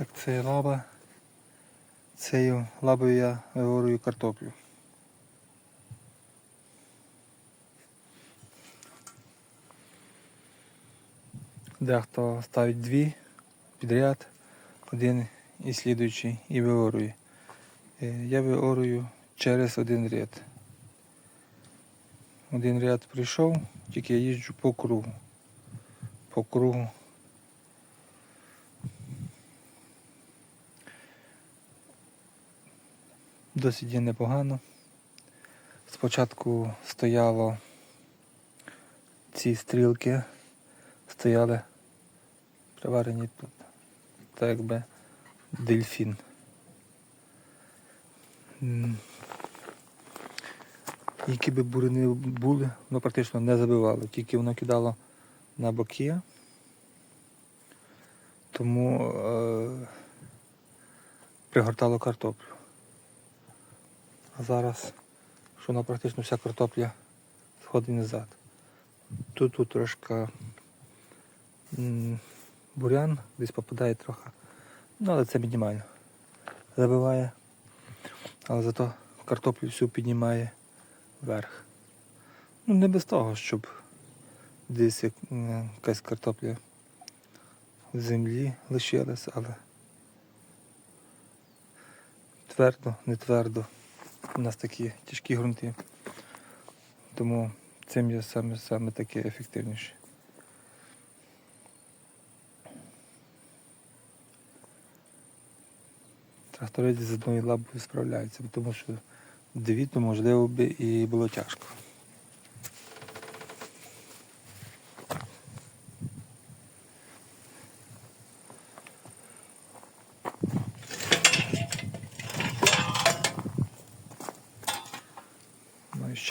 Так, це лаба. Цією лабою я виворую картоплю. Дехто ставить дві підряд, один і слідуючий і виорує. Е, Я виорую через один ряд. Один ряд прийшов, тільки я їжджу по кругу. По кругу. Досить є непогано. Спочатку стояло ці стрілки, стояли приварені тут, так якби дельфін. Які би бурини були, воно практично не забивало, тільки воно кидало на боки. Тому е, пригортало картоплю. Зараз, що воно практично вся картопля сходить назад. Тут, тут трошки бурян, десь попадає трохи. Ну, але це мінімально. Забиває. Але зато картоплю всю піднімає вверх. Ну, не без того, щоб десь якась картопля в землі лишилась, але твердо, не твердо. У нас такі тяжкі ґрунти. Тому цим є саме, саме таке ефективніше. Тракторець з одною лапою справляється, тому що дві, можливо би і було тяжко.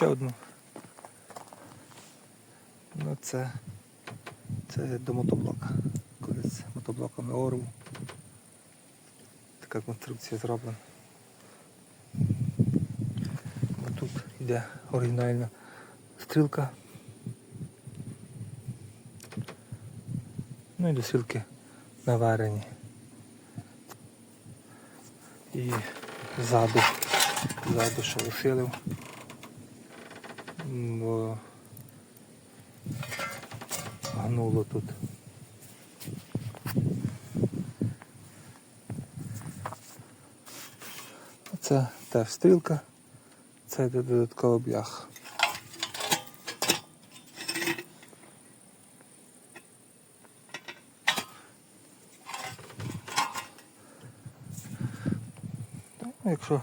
Ще одну. Ну це, це до мотоблока. Колись мотоблоками орву. Така конструкція зроблена. Тут йде оригінальна стрілка. Ну і до стрілки наварені. І ззаду, ззаду ще усилив. Гнуло тут. Це теж стрілка, це йде додатковий блях. Ну, Якщо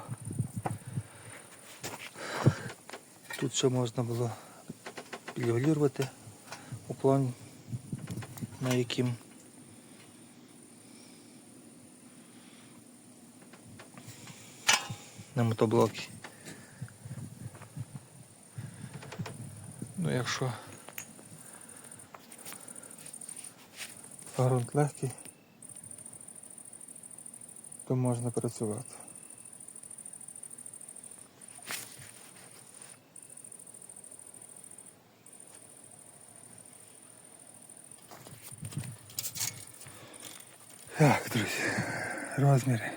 тут ще можна було регулювати уклон, на яким на мотоблокі. Ну якщо ґрунт легкий, то можна працювати. Так, друзі, розміри.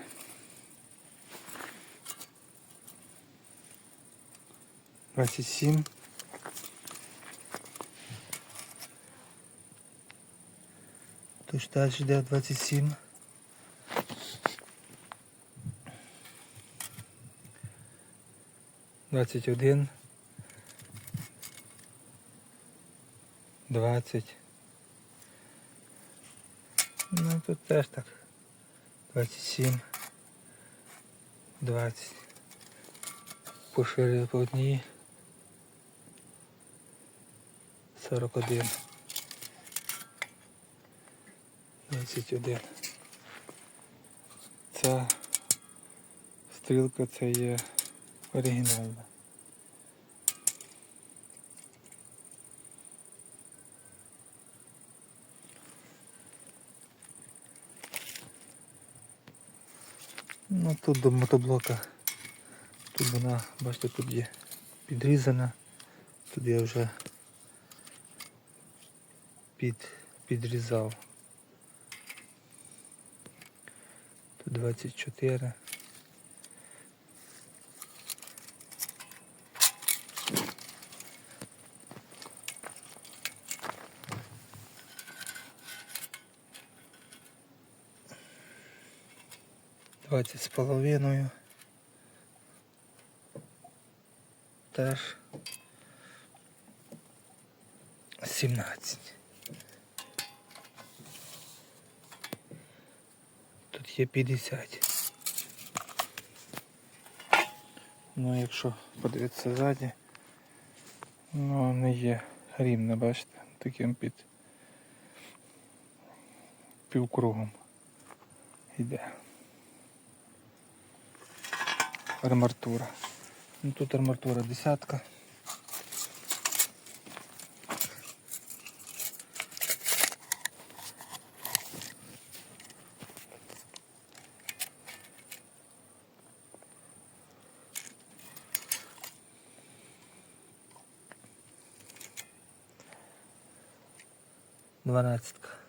Двадцять сім. Тож далі йде 27. Двадцять один. Двадцять. Ну тут теж так. 27. 20. Поширили по одній. 41. 21. Ця стрілка це є оригінальна. Ну тут до мотоблока. Тут вона, бачите, тут є підрізана. Тут я вже під, підрізав. Тут 24. Двадцять з половиною. Теж. Сімнадцять. Тут є 50. Ну, якщо подивитися ззаді, ну не є рівне, бачите, таким під півкругом йде. Арматура. Ну тут арматура десятка. Дванадцятка.